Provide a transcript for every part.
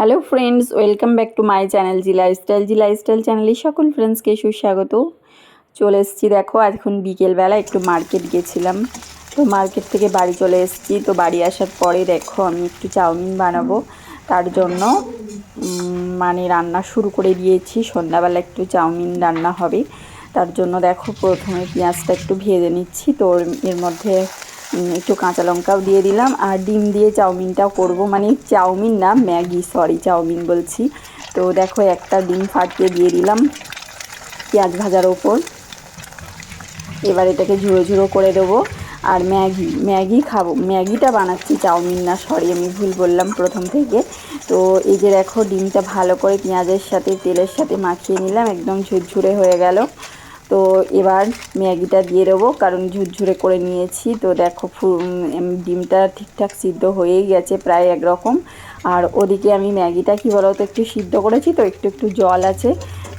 Hello friends welcome back to my channel G lifestyle G lifestyle চ্যানেলে সকল ফ্রেন্ডসকে সুস্বাগত। চলে এসেছি দেখো এখন বিকেলবেলা একটু মার্কেট গেছিলাম। তো মার্কেট থেকে বাড়ি চলে এসেছি। তো বাড়ি আসার পরে দেখো, আমি একটু চাউমিন বানাবো। তার জন্য মানে রান্না শুরু করে দিয়েছি। সন্ধ্যাবেলা একটু চাউমিন রান্না হবে। তার জন্য দেখো, প্রথমে পেঁয়াজটা একটু ভেজে নিচ্ছি। তো এর মধ্যে একটু কাঁচা লঙ্কাও দিয়ে দিলাম আর ডিম দিয়ে চাউমিনটাও করব। মানে চাউমিন না, ম্যাগি সরি চাউমিন বলছি। তো দেখো একটা ডিম ফাটিয়ে দিয়ে দিলাম পেঁয়াজ ভাজার ওপর। এবার এটাকে ঝুড়ো ঝুড়ো করে দেবো। আর ম্যাগি ম্যাগি খাব, ম্যাগিটা বানাচ্ছি, চাউমিন না সরি আমি ভুল বললাম প্রথম থেকে। তো এই যে দেখো, ডিমটা ভালো করে পেঁয়াজের সাথে, তেলের সাথে মাখিয়ে নিলাম, একদম ঝুরঝুরে হয়ে গেল। তো এবার ম্যাগিটা দিয়ে দেবো, কারণ ঝুরঝুরে করে নিয়েছি। তো দেখো ডিমটা ঠিকঠাক সিদ্ধ হয়েই গেছে প্রায় একরকম। আর ওদিকে আমি ম্যাগিটা কী বলো তো একটু সিদ্ধ করেছি তো একটু একটু জল আছে।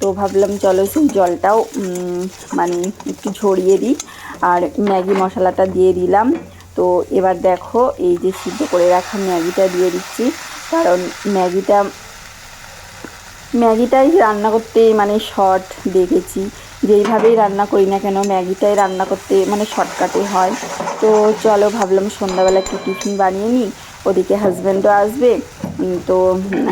তো ভাবলাম চলো সেই জলটাও মানে একটু ঝরিয়ে দিই। আর ম্যাগি মশলাটা দিয়ে দিলাম। তো এবার দেখো এই যে সিদ্ধ করে রাখা ম্যাগিটা দিয়ে দিচ্ছি। কারণ ম্যাগিটা, ম্যাগিটাই রান্না করতে মানে শর্ট দেখেছি। যেইভাবেই রান্না করি না কেন ম্যাগিটাই রান্না করতে মানে শর্টকাটে হয়। তো চলো ভাবলাম সন্ধ্যাবেলা একটু টিফিন বানিয়ে নিই। ওদিকে হাজব্যান্ডও আসবে। তো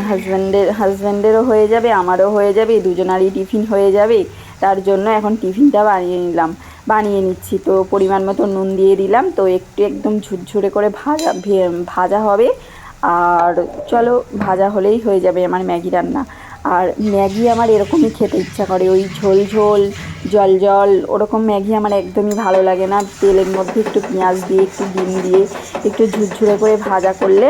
হাজব্যান্ডের, হাজব্যান্ডেরও হয়ে যাবে, আমারও হয়ে যাবে, দুজনারই টিফিন হয়ে যাবে। তার জন্য এখন টিফিনটা বানিয়ে নিলাম। বানিয়ে নিচ্ছি। তো পরিমাণ মতো নুন দিয়ে দিলাম। তো একটু একদম ঝুরঝুরে করে ভাজা ভাজা হবে। আর চলো, ভাজা হলেই হয়ে যাবে আমার ম্যাগি রান্না। আর ম্যাগি আমার এরকমই খেতে ইচ্ছা করে। ওই ঝোল ঝোল, জল জল, ওরকম ম্যাগি আমার একদমই ভালো লাগে না। তেলের মধ্যে একটু পেঁয়াজ দিয়ে, একটু ডিম দিয়ে, একটু ঝুরঝুরে করে ভাজা করলে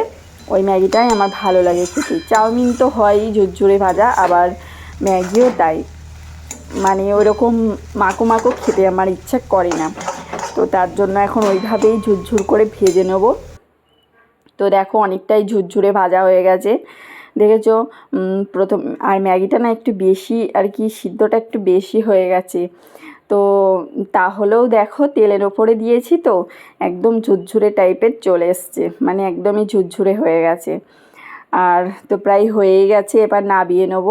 ওই ম্যাগিটাই আমার ভালো লাগে খেতে। চাউমিন তো হয়ই ঝুরঝুরে ভাজা, আবার ম্যাগিও তাই। মানে ওইরকম মাখো মাখো খেতে আমার ইচ্ছা করে না। তো তার জন্য এখন ওইভাবেই ঝুরঝুর করে ভেজে নেব। তো দেখো অনেকটাই ঝুরঝুরে ভাজা হয়ে গেছে। দেখেছ? প্রথম, আর ম্যাগিটা না একটু বেশি, আর কি সিদ্ধটা একটু বেশি হয়ে গেছে। তো তাহলেও দেখো, তেলের ওপরে দিয়েছি তো, একদম ঝুরঝুরে টাইপের চলে এসছে মানে একদমই ঝুরঝুরে হয়ে গেছে। আর তো প্রায় হয়েই গেছে, এবার নাবিয়ে নেব।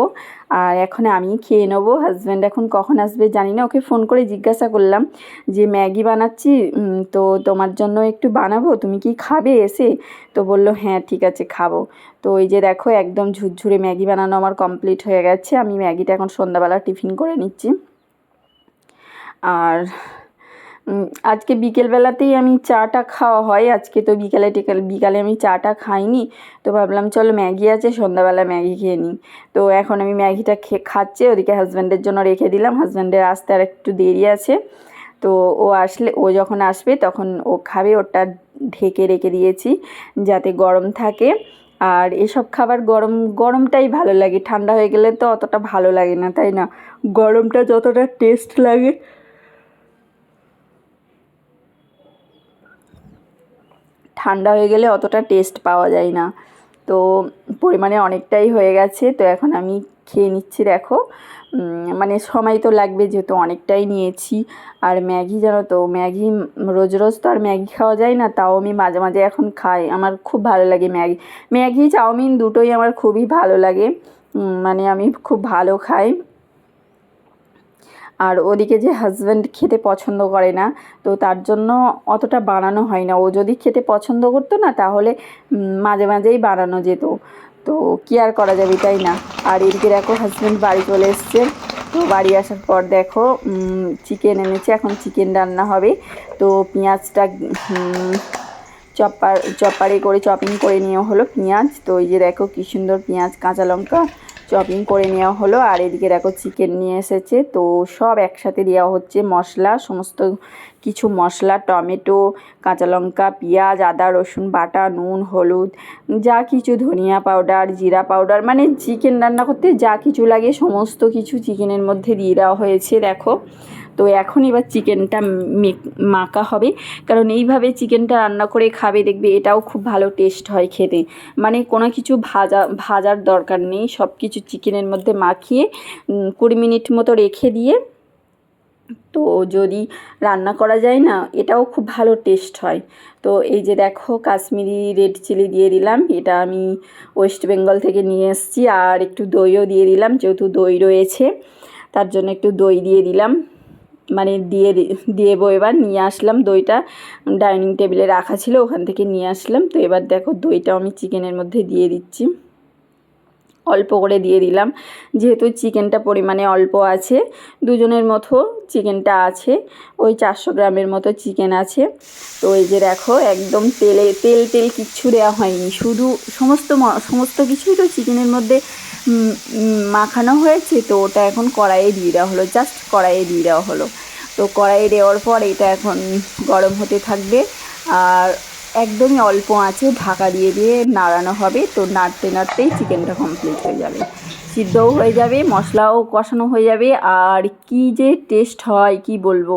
আর এখন আমি খেয়ে নেব। হাজব্যান্ড এখন কখন আসবে জানি না, ওকে ফোন করে জিজ্ঞাসা করলাম যে, ম্যাগি বানাচ্ছি? তো তোমার জন্য একটু বানাবো? তুমি কি খাবে এসে? তো বলল হ্যাঁ ঠিক আছে, খাব। তো ওই যে দেখো, একদম ঝুরঝুরে ম্যাগি বানানো আমার কমপ্লিট হয়ে গেছে। আমি ম্যাগিটা এখন সন্ধ্যাবেলা টিফিন করে নিচ্ছি। আর আজকে বিকেলবেলাতেই আমি চাটা খাওয়া হয়। আজকে তো বিকালে টিকাল, বিকালে আমি চাটা খাইনি। তো ভাবলাম, চলো ম্যাগি আছে, সন্ধ্যাবেলা ম্যাগি খেয়ে নিই। তো এখন আমি ম্যাগিটা খেয়ে খাচ্ছে, ওদিকে হাজব্যান্ডের জন্য রেখে দিলাম। হাজব্যান্ডের আসতে আর একটু দেরি আছে। তো ও আসলে, ও যখন আসবে, তখন ও খাবে। ওটা ঢেকে রেখে দিয়েছি, যাতে গরম থাকে। আর এসব খাবার গরম, গরমটাই ভালো লাগে। ঠান্ডা হয়ে গেলে তো অতটা ভালো লাগে না, তাই না? গরমটা যতটা টেস্ট লাগে ঠান্ডা হয়ে গেলে অতটা টেস্ট পাওয়া যায় না। তো পরিমাণে অনেকটাই হয়ে গেছে। তো এখন আমি খেয়ে নিচ্ছি, দেখো। মানে সময় তো লাগবে যেহেতু অনেকটাই নিয়েছি। আর ম্যাগি জানো তো, ম্যাগি রোজ রোজ তো আর ম্যাগি খাওয়া যায় না, তাও আমি মাঝে মাঝে এখন খাই। আমার খুব ভালো লাগে ম্যাগি। ম্যাগি, চাউমিন দুটোই আমার খুবই ভালো লাগে। মানে আমি খুব ভালো খাই। আর ওদিকে যে হাজব্যান্ড খেতে পছন্দ করে না, তো তার জন্য অতটা বানানো হয় না। ও যদি খেতে পছন্দ করতো না, তাহলে মাঝে মাঝেই বানানো যেত। তো কি আর করা যাবে, তাই না? আর এদিকে দেখো হাজব্যান্ড বাড়ি চলে এসছে। তো বাড়ি আসার পর দেখো চিকেন এনেছে। এখন চিকেন রান্না হবে। তো পেঁয়াজটা চপার চপারে করে চপিং করে নেওয়া হলো পেঁয়াজ। তো এই যে দেখো, কী সুন্দর পেঁয়াজ, কাঁচা লঙ্কা। চপিং করে নেওয়া হলো। আর এদিকে দেখো চিকেন নিয়ে এসেছে। তো সব একসাথে দেওয়া হচ্ছে মশলা। সমস্ত কিছু মশলা, টমেটো, কাঁচা লঙ্কা, পেঁয়াজ, আদা, রসুন, বাটা, নুন, হলুদ, যা কিছু ধনিয়া পাউডার জিরা পাউডার মানে চিকেন রান্না করতে যা কিছু লাগে সমস্ত কিছু চিকেনের মধ্যে দিয়ে দেওয়া হয়েছে, দেখো। তো এখন এবার চিকেনটা মাখা হবে। কারণ এইভাবে চিকেনটা রান্না করে খাবে, দেখবে এটাও খুব ভালো টেস্ট হয় খেতে। মানে কোনো কিছু ভাজা, ভাজার দরকার নেই। সব কিছু চিকেনের মধ্যে মাখিয়ে কুড়ি মিনিট মতো রেখে দিয়ে, তো যদি রান্না করা যায় না, এটাও খুব ভালো টেস্ট হয়। তো এই যে দেখো, কাশ্মীরি রেড চিলি দিয়ে দিলাম। এটা আমি ওয়েস্ট বেঙ্গল থেকে নিয়ে এসেছি। আর একটু দইও দিয়ে দিলাম, যেহেতু দই রয়েছে, তার জন্য একটু দই দিয়ে দিলাম। মানে দিয়ে দিয়ে দেবো এবার নিয়ে আসলাম দইটা। ডাইনিং টেবিলে রাখা ছিল, ওখান থেকে নিয়ে আসলাম। তো এবার দেখো দইটাও আমি চিকেনের মধ্যে দিয়ে দিচ্ছি। অল্প করে দিয়ে দিলাম। যেহেতু চিকেনটা পরিমাণে অল্প আছে, দুজনের মতো চিকেনটা আছে, ওই চারশো গ্রামের মতো চিকেন আছে। তো এই যে দেখো, একদম তেলে, তেল তেল কিচ্ছু দেওয়া হয়নি। শুধু সমস্ত সমস্ত কিছুই তো চিকেনের মধ্যে মাখানো হয়েছে, তো ওটা এখন কড়াইয়ে দিয়ে দেওয়া হলো জাস্ট কড়াইয়ে দিয়ে দেওয়া হলো। তো কড়াইয়ে দেওয়ার পর এটা এখন গরম হতে থাকবে, আর একদমই অল্প আছে, ঢাকা দিয়ে দিয়ে নাড়ানো হবে। তো নাড়তে নাড়তেই চিকেনটা কমপ্লিট হয়ে যাবে। সিদ্ধও হয়ে যাবে, মশলাও কষানো হয়ে যাবে। আর কি যে টেস্ট হয়, কি বলব?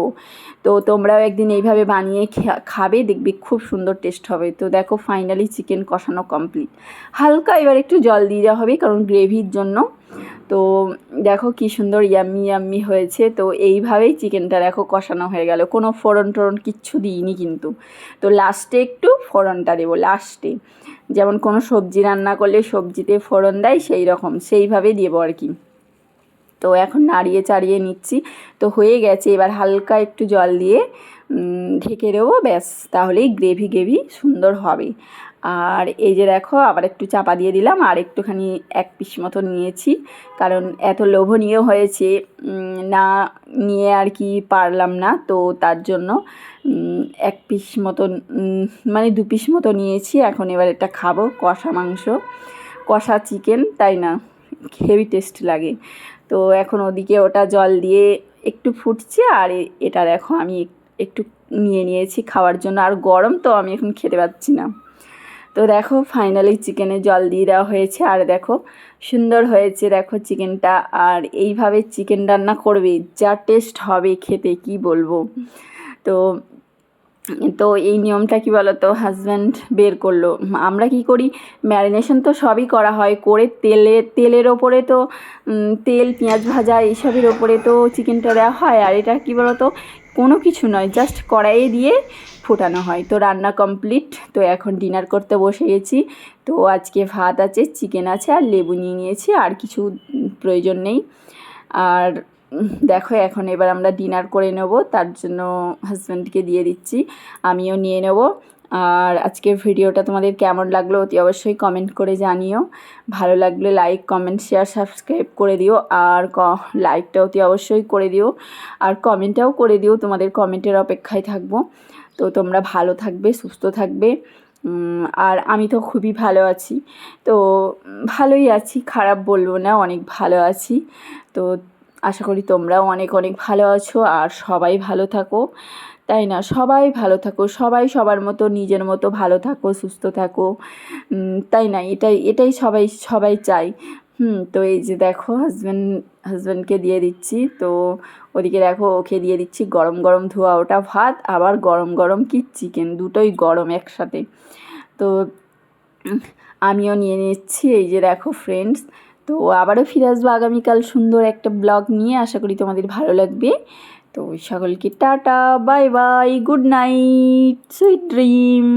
তো তোমরাও একদিন এইভাবে বানিয়ে খাবে, দেখবে খুব সুন্দর টেস্ট হবে। তো দেখো ফাইনালি চিকেন কষানো কমপ্লিট হালকা এবার একটু জল দিয়ে দেওয়া হবে, কারণ গ্রেভির জন্য তো দেখো কি সুন্দর ইয়াম্মি ইয়াম্মি হয়েছে। তো এইভাবেই চিকেনটা দেখো কষানো হয়ে গেল। কোনো ফোড়ন টোড়ন কিচ্ছু দিইনি কিন্তু। তো লাস্টে একটু ফোড়নটা দেবো লাস্টে যেমন কোনো সবজি রান্না করলে সবজিতে ফোড়ন দেয়, সেই রকম। সেইভাবে দেবো আর কি। তো এখন নাড়িয়ে চাড়িয়ে নিচ্ছি। তো হয়ে গেছে, এবার হালকা একটু জল দিয়ে ঢেকে দেবো, ব্যাস। তাহলেই গ্রেভি গ্রেভি সুন্দর হবে। আর এই যে দেখো, আবার একটু চাপা দিয়ে দিলাম আর একটুখানি এক পিস মতো নিয়েছি। কারণ এত লোভনীয় হয়েছে না নিয়ে আর কি পারলাম না। তো তার জন্য এক পিস মতো মানে দু পিস মতো নিয়েছি। এখন এবার এটা খাব, কষা মাংস, কষা চিকেন, তাই না? হেভি টেস্ট লাগে। তো এখন ওদিকে ওটা জল দিয়ে একটু ফুটছে আর এটা দেখো আমি একটু নিয়ে নিয়েছি খাওয়ার জন্য। আর গরম তো আমি এখন খেতে পাচ্ছি না। তো দেখো ফাইনালি চিকেনে জল দিয়ে দেওয়া হয়েছে। আর দেখো, সুন্দর হয়েছে দেখো চিকেনটা আর এইভাবে চিকেন রান্না করবে, যা টেস্ট হবে খেতে, কি বলব? তো তো এই নিয়মটা কি বলো তো হাজব্যান্ড বের করল। আমরা কি করি ম্যারিনেশন তো সবই করা হয়। করে তেলে, তেলের ওপরে তো তেল, পেঁয়াজ ভাজা এইসবের ওপরে তো চিকেনটা দেওয়া হয়। আর এটা কি বলো তো কোনো কিছু নয় জাস্ট কড়াইয়ে দিয়ে ফোটানো হয়। তো রান্না কমপ্লিট তো এখন ডিনার করতে বসে গেছি। তো আজকে ভাত আছে চিকেন আছে আর লেবু নিয়ে নিয়েছি, আর কিছু প্রয়োজন নেই। আর দেখো, এখন এবার আমরা ডিনার করে নেব, তার জন্য হাজব্যান্ডকে দিয়ে দিচ্ছি, আমিও নিয়ে নেব। আর আজকের ভিডিওটা তোমাদের কেমন লাগল অতি অবশ্যই কমেন্ট করে জানিও। ভালো লাগলে লাইক কমেন্ট শেয়ার সাবস্ক্রাইব করে দিও আর লাইকটা অতি অবশ্যই করে দিও আর কমেন্টটাও করে দিও, তোমাদের কমেন্টের অপেক্ষায় থাকব। তো তোমরা ভালো থাকবে, সুস্থ থাকবে। আর আমি তো খুবই ভালো আছি। তো ভালোই আছি, খারাপ বলব না, অনেক ভালো আছি। তো আশা করি তোমরাও অনেক অনেক ভালো আছো আর সবাই ভালো থাকো। তাই না? সবাই ভালো থাকো, সবাই সবার মতো, নিজের মতো ভালো থাকো, সুস্থ থাকো। তাই না? এটাই এটাই সবাই সবাই চাই হুম, তো এই যে দেখো হাজব্যান্ড হাজব্যান্ডকে দিয়ে দিচ্ছি। তো ওদিকে দেখো, ওকে দিয়ে দিচ্ছি গরম গরম ধোয়া ওটা ভাত, আবার গরম গরম কি চিকেন দুটোই গরম একসাথে। তো আমিও নিয়ে নিচ্ছি, এই যে দেখো ফ্রেন্ডস তো আবারও ফিরে আসব আগামীকাল সুন্দর একটা ব্লগ নিয়ে। আশা করি তোমাদের ভালো লাগবে। তো সকলকে ta-ta bye bye good night sweet dream.